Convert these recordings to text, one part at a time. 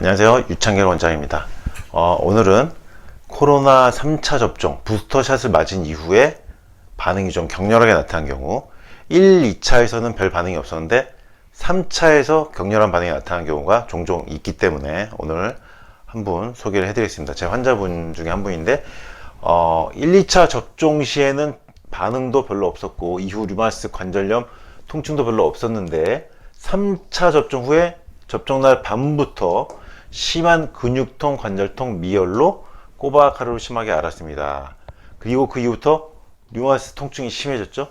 안녕하세요. 유창길 원장입니다. 어, 오늘은 코로나 3차 접종 부스터샷을 맞은 이후에 반응이 좀 격렬하게 나타난 경우 1, 2차에서는 별 반응이 없었는데 3차에서 격렬한 반응이 나타난 경우가 종종 있기 때문에 오늘 한 분 소개를 해드리겠습니다. 제 환자분 중에 한 분인데 어, 1, 2차 접종 시에는 반응도 별로 없었고 이후 류마티스 관절염 통증도 별로 없었는데 3차 접종 후에 접종날 밤부터 심한 근육통, 관절통, 미열로 꼬박하루 심하게 앓았습니다. 그리고 그 이후부터 류마티스 통증이 심해졌죠.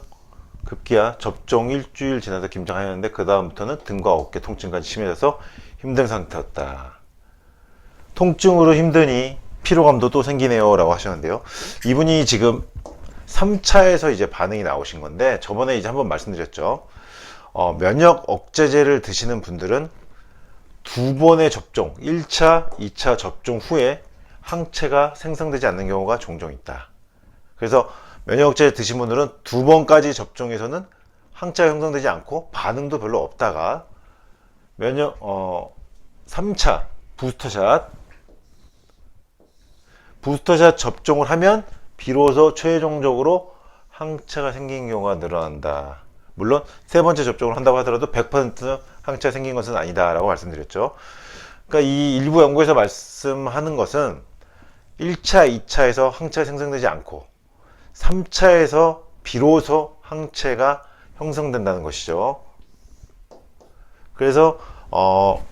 급기야 접종 일주일 지나서 김장하였는데 그 다음부터는 등과 어깨 통증까지 심해져서 힘든 상태였다. 통증으로 힘드니 피로감도 또 생기네요 라고 하셨는데요. 이분이 지금 3차에서 이제 반응이 나오신 건데 저번에 이제 한번 말씀드렸죠. 어, 면역 억제제를 드시는 분들은 두 번의 접종, 1차, 2차 접종 후에 항체가 생성되지 않는 경우가 종종 있다. 그래서 면역 억제제 드신 분들은 두 번까지 접종에서는 항체가 형성되지 않고 반응도 별로 없다가 면역 어 3차 부스터샷 부스터샷 접종을 하면 비로소 최종적으로 항체가 생긴 경우가 늘어난다. 물론 세 번째 접종을 한다고 하더라도 100% 항체가 생긴 것은 아니다라고 말씀드렸죠. 그러니까 이 일부 연구에서 말씀하는 것은 1차, 2차에서 항체가 생성되지 않고 3차에서 비로소 항체가 형성된다는 것이죠. 그래서 어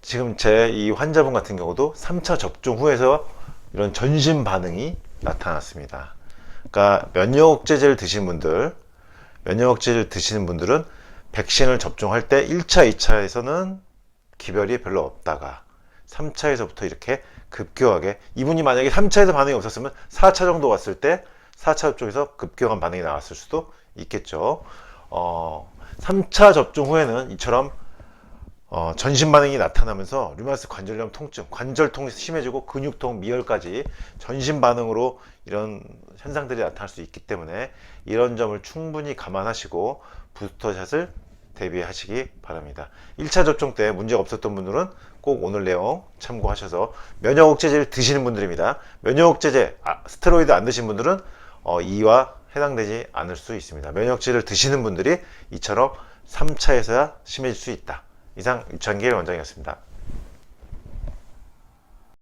지금 제 이 환자분 같은 경우도 3차 접종 후에서 이런 전신 반응이 나타났습니다. 그러니까 면역 억제제를 드신 분들, 면역 억제제를 드시는 분들은 백신을 접종할 때 1차, 2차에서는 기별이 별로 없다가 3차에서부터 이렇게 급격하게 이분이 만약에 3차에서 반응이 없었으면 4차 정도 왔을 때 4차 접종에서 급격한 반응이 나왔을 수도 있겠죠. 어, 3차 접종 후에는 이처럼 어, 전신 반응이 나타나면서 류마티스 관절염 통증, 관절통이 심해지고 근육통, 미열까지 전신 반응으로 이런 현상들이 나타날 수 있기 때문에 이런 점을 충분히 감안하시고 부스터샷을 대비하시기 바랍니다. 1차 접종 때 문제가 없었던 분들은 꼭 오늘 내용 참고하셔서 면역 억제제를 드시는 분들입니다. 면역 억제제, 아, 스테로이드 안 드신 분들은 어, 이와 해당되지 않을 수 있습니다. 면역 억제제를 드시는 분들이 이처럼 3차에서야 심해질 수 있다. 이상 유창길 원장이었습니다.